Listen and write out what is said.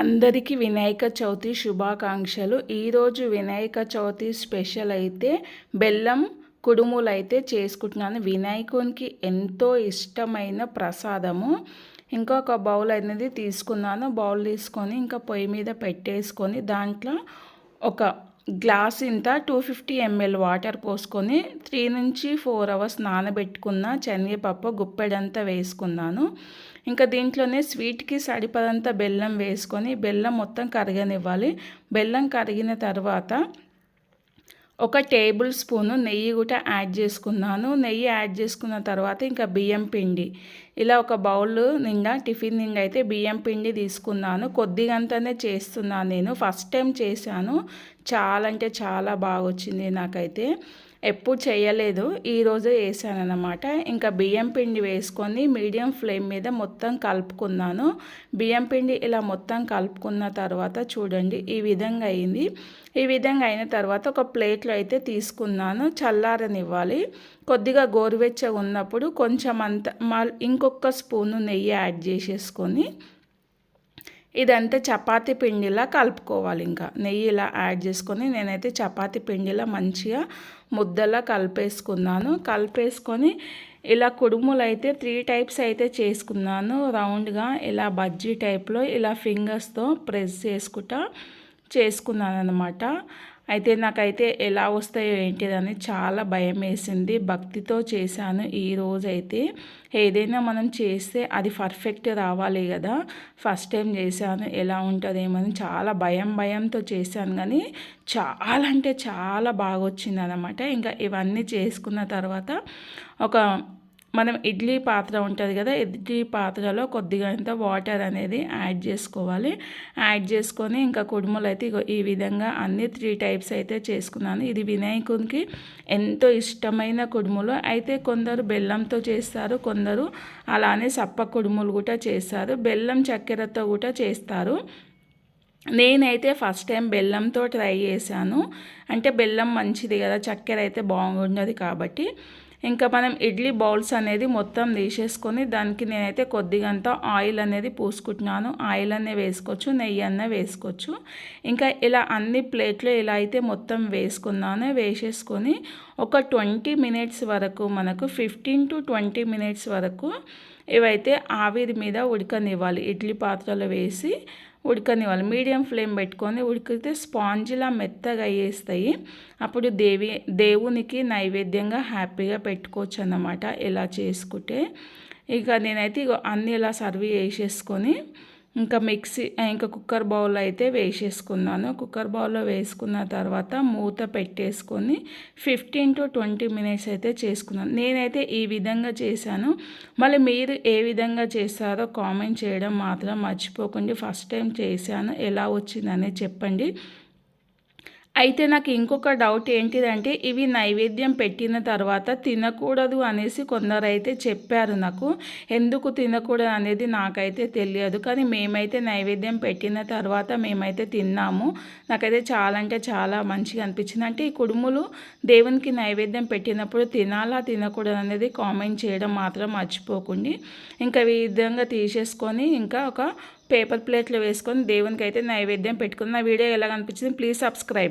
అందరికీ వినాయక చవితి శుభాకాంక్షలు. ఈరోజు వినాయక చవితి స్పెషల్ అయితే బెల్లం కుడుములు అయితే చేసుకుంటున్నాను. వినాయకునికి ఎంతో ఇష్టమైన ప్రసాదము. ఇంకొక బౌల్ అనేది తీసుకున్నాను. బౌల్ తీసుకొని ఇంకా పొయ్యి మీద పెట్టేసుకొని దాంట్లో ఒక గ్లాస్ ఇంత టూ ఫిఫ్టీ ఎంఎల్ వాటర్ పోసుకొని త్రీ నుంచి ఫోర్ అవర్స్ నానబెట్టుకున్న శనగపప్పు గుప్పెడంతా వేసుకున్నాను. ఇంకా దీంట్లోనే స్వీట్కి సరిపడంత బెల్లం వేసుకొని బెల్లం మొత్తం కరగనివ్వాలి. బెల్లం కరిగిన తర్వాత ఒక టేబుల్ స్పూను నెయ్యి కూడా యాడ్ చేసుకున్నాను. నెయ్యి యాడ్ చేసుకున్న తర్వాత ఇంకా బియ్యం పిండి. ఇలా ఒక బౌల్ నిండా టిఫిన్ నిండా అయితే బియ్యం పిండి తీసుకున్నాను. కొద్దిగంతనే చేస్తున్నాను నేను. ఫస్ట్ టైం చేశాను. చాలా అంటే చాలా బాగా వచ్చింది నాకైతే. ఎప్పుడు చేయలేదు. ఈరోజే వేసాను ఇంకా బియ్యం పిండి వేసుకొని మీడియం ఫ్లేమ్ మీద మొత్తం కలుపుకున్నాను. బియ్యం పిండి ఇలా మొత్తం కలుపుకున్న తర్వాత చూడండి ఈ విధంగా అయింది. ఈ విధంగా అయిన తర్వాత ఒక ప్లేట్లో అయితే తీసుకున్నాను. చల్లారనివ్వాలి. కొద్దిగా గోరువెచ్చగా ఉన్నప్పుడు కొంచెం అంత ఇంకొక స్పూను నెయ్యి యాడ్ చేసేసుకొని ఇదంతా చపాతీ పిండిలా కలుపుకోవాలి ఇంకా. నెయ్యి ఇలా యాడ్ చేసుకొని నేనైతే చపాతీ పిండిలా మంచిగా ముద్దలా కలిపేసుకున్నాను. కలిపేసుకొని ఇలా కుడుములు అయితే త్రీ టైప్స్ అయితే చేసుకున్నాను. రౌండ్గా ఇలా బజ్జీ టైప్లో ఇలా ఫింగర్స్తో ప్రెస్ చేసుకుంటా చేసుకున్నాను అనమాట అయితే నాకైతే ఎలా వస్తాయో ఏంటిదని చాలా భయం వేసింది భక్తితో చేశాను ఈ రోజైతే. ఏదైనా మనం చేస్తే అది పర్ఫెక్ట్ రావాలి కదా. ఫస్ట్ టైం చేశాను ఎలా ఉంటుందేమని చాలా భయం భయంతో చేశాను కానీ చాలా అంటే చాలా బాగా వచ్చింది అనమాట ఇంకా ఇవన్నీ చేసుకున్న తర్వాత ఒక మనం ఇడ్లీ పాత్ర ఉంటుంది కదా ఇడ్లీ పాత్రలో కొద్దిగా ఇంత వాటర్ అనేది యాడ్ చేసుకోవాలి. యాడ్ చేసుకొని ఇంకా కుడుములు అయితే ఈ విధంగా అన్ని త్రీ టైప్స్ అయితే చేసుకున్నాను. ఇది వినాయకునికి ఎంతో ఇష్టమైన కుడుములు. అయితే కొందరు బెల్లంతో చేస్తారు కొందరు అలానే సప్ప కుడుములు కూడా చేస్తారు. బెల్లం చక్కెరతో కూడా చేస్తారు. నేనైతే ఫస్ట్ టైం బెల్లంతో ట్రై చేశాను. అంటే బెల్లం మంచిది కదా చక్కెర అయితే బాగుండదు కాబట్టి. ఇంకా మనం ఇడ్లీ బౌల్స్ అనేది మొత్తం తీసేసుకొని దానికి నేనైతే కొద్దిగంత ఆయిల్ అనేది పూసుకుంటున్నాను. ఆయిల్ అనే వేసుకోవచ్చు నెయ్యి అన్న వేసుకోవచ్చు. ఇంకా ఇలా అన్ని ప్లేట్లు ఇలా అయితే మొత్తం వేసుకున్నాను వేసేసుకొని ఒక ట్వంటీ మినిట్స్ వరకు మనకు ఫిఫ్టీన్ టు ట్వంటీ మినిట్స్ వరకు ఇవైతే ఆవిరి మీద ఉడకనివ్వాలి. ఇడ్లీ పాత్రలో వేసి ఉడకనివ్వాలి. మీడియం ఫ్లేమ్ పెట్టుకొని ఉడికితే స్పాంజిలా మెత్తగా అయ్యేస్తాయి. అప్పుడు దేవి దేవునికి నైవేద్యంగా హ్యాపీగా పెట్టుకోవచ్చు అన్నమాట ఇలా చేసుకుంటే. ఇక నేనైతే ఇక అన్నీ ఇలా సర్వ్ చేసేసుకొని ఇంకా మిక్సీ ఇంకా కుక్కర్ బౌల్ అయితే వేసేసుకున్నాను. కుక్కర్ బౌల్లో వేసుకున్న తర్వాత మూత పెట్టేసుకొని ఫిఫ్టీన్ టు ట్వంటీ మినిట్స్ అయితే చేసుకున్నాను. నేనైతే ఈ విధంగా చేశాను. మళ్ళీ మీరు ఏ విధంగా చేస్తారో కామెంట్ చేయడం మాత్రం మర్చిపోకండి. ఫస్ట్ టైం చేశాను. ఎలా వచ్చిందనే చెప్పండి. అయితే నాకు ఇంకొక డౌట్ ఏంటిదంటే ఇవి నైవేద్యం పెట్టిన తర్వాత తినకూడదు అనేసి కొందరైతే చెప్పారు నాకు. ఎందుకు తినకూడదు అనేది నాకైతే తెలియదు. కానీ మేమైతే నైవేద్యం పెట్టిన తర్వాత మేమైతే తిన్నాము. నాకైతే చాలా అంటే చాలా మంచిగా అనిపించింది. అంటే ఈ కుడుములు దేవునికి నైవేద్యం పెట్టినప్పుడు తినాలా తినకూడదు అనేది కామెంట్ చేయడం మాత్రం మర్చిపోకండి. ఇంకా ఈ విధంగా తీసేసుకొని ఇంకా ఒక పేపర్ ప్లేట్లో వేసుకొని దేవునికి అయితే నైవేద్యం పెట్టుకుని నా వీడియో ఎలా అనిపించింది ప్లీజ్ సబ్స్క్రైబ్.